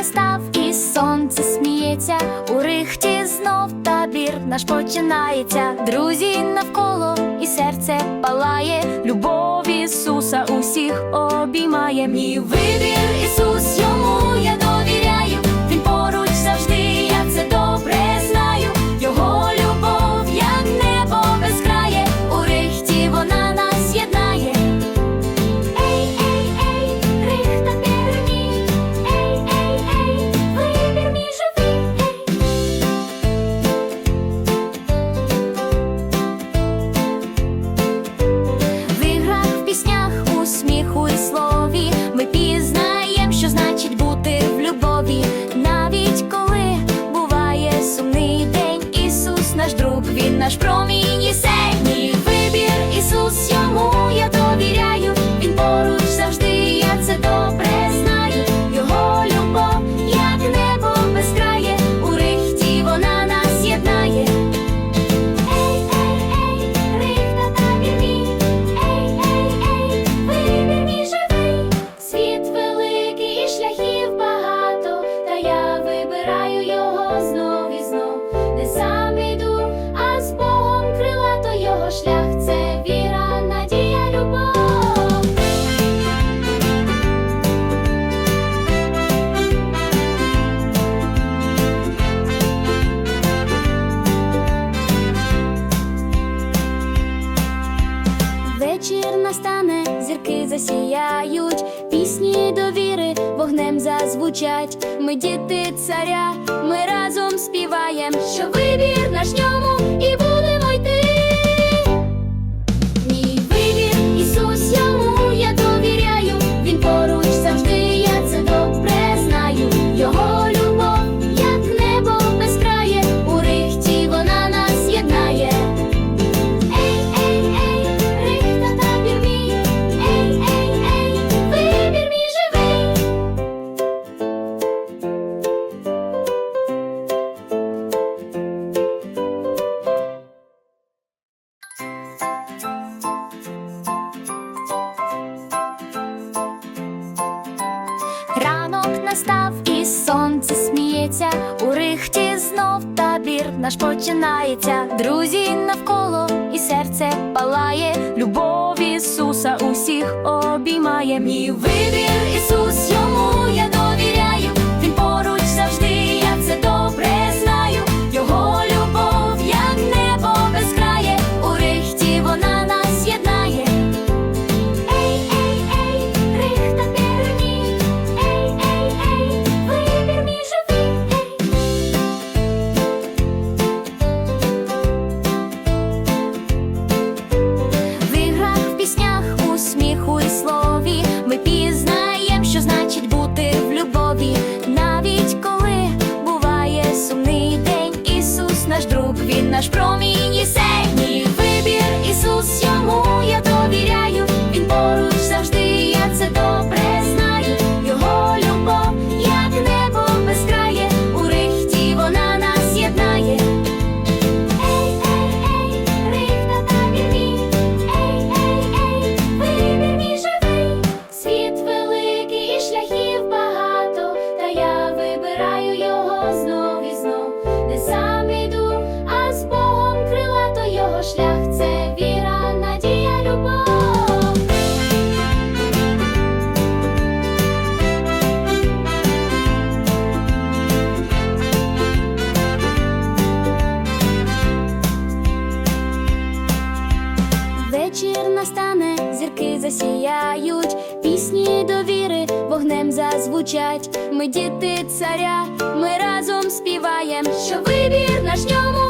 настав і сонце сміється. У рихті знов табір наш починається. Друзі навколо і серце палає. Любов Ісуса усіх обіймає. Мій вибір Ісус, наш промінь і вибір. Ісус йому я довіряю. Він поруч завжди, я це добре знаю. Його любов, як небо безкрає, у рихті вона нас єднає. Ей, ей, ей, рихта табір мій. Ей, ей, ей, вибір мій. Світ великий і шляхів багато, та я вибираю його знов настане, зірки засіяють, пісні довіри вогнем зазвучать. Ми діти царя, ми разом співаєм, що вибір наш ньому настав і сонце сміється. У рихті знов табір наш починається. Друзі навколо і серце палає. Любов Ісуса усіх обіймає. Мій вибір Ісус, наш промінь Вечір настане, зірки засіяють, пісні довіри вогнем зазвучать. Ми діти царя, ми разом співаєм, що вибір наш ньому